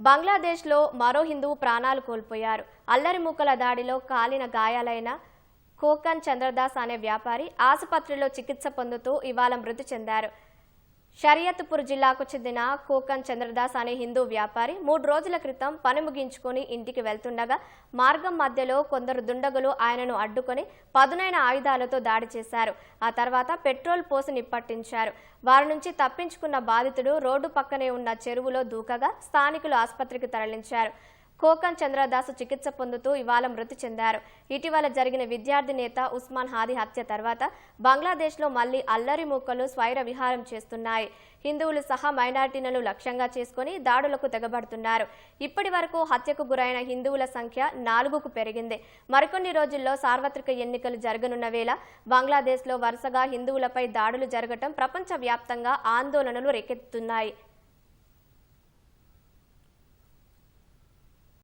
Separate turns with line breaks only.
బంగ్లాదేశ్లో మరో హిందువు ప్రాణాలు కోల్పోయారు. అల్లరి మూకల దాడిలో కాలిన గాయాలైన కోకన్ చంద్రదాస్ అనే వ్యాపారి ఆసుపత్రిలో చికిత్స పొందుతూ ఇవాళ మృతి చెందారు. షరియత్పూర్ జిల్లాకు చెందిన కోకన్ చంద్రదాస్ అనే హిందూ వ్యాపారి మూడు రోజుల క్రితం పని ముగించుకుని ఇంటికి వెళ్తుండగా మార్గం మధ్యలో కొందరు దుండగులు ఆయనను అడ్డుకొని పదునైన ఆయుధాలతో దాడి చేశారు. ఆ తర్వాత పెట్రోల్ పోసి నిప్పట్టించారు. వారి నుంచి తప్పించుకున్న బాధితుడు రోడ్డు పక్కనే ఉన్న చెరువులో దూకగా స్థానికులు ఆసుపత్రికి తరలించారు. కోకన్ చంద్రదాసు చికిత్స పొందుతూ ఇవాళ మృతి చెందారు. ఇటీవల జరిగిన విద్యార్థి నేత ఉస్మాన్ హాది హత్య తర్వాత బంగ్లాదేశ్లో మళ్ళీ అల్లరి మూకలు స్వైర విహారం చేస్తున్నాయి. హిందువులు సహా మైనార్టీలను లక్ష్యంగా చేసుకుని దాడులకు తెగబడుతున్నారు. ఇప్పటి వరకు హత్యకు గురైన హిందువుల సంఖ్య నాలుగుకు పెరిగింది. మరికొన్ని రోజుల్లో సార్వత్రిక ఎన్నికలు జరగనున్న వేళ బంగ్లాదేశ్లో వరుసగా హిందువులపై దాడులు జరగటం ప్రపంచవ్యాప్తంగా ఆందోళనలు రేకెత్తుతున్నాయి.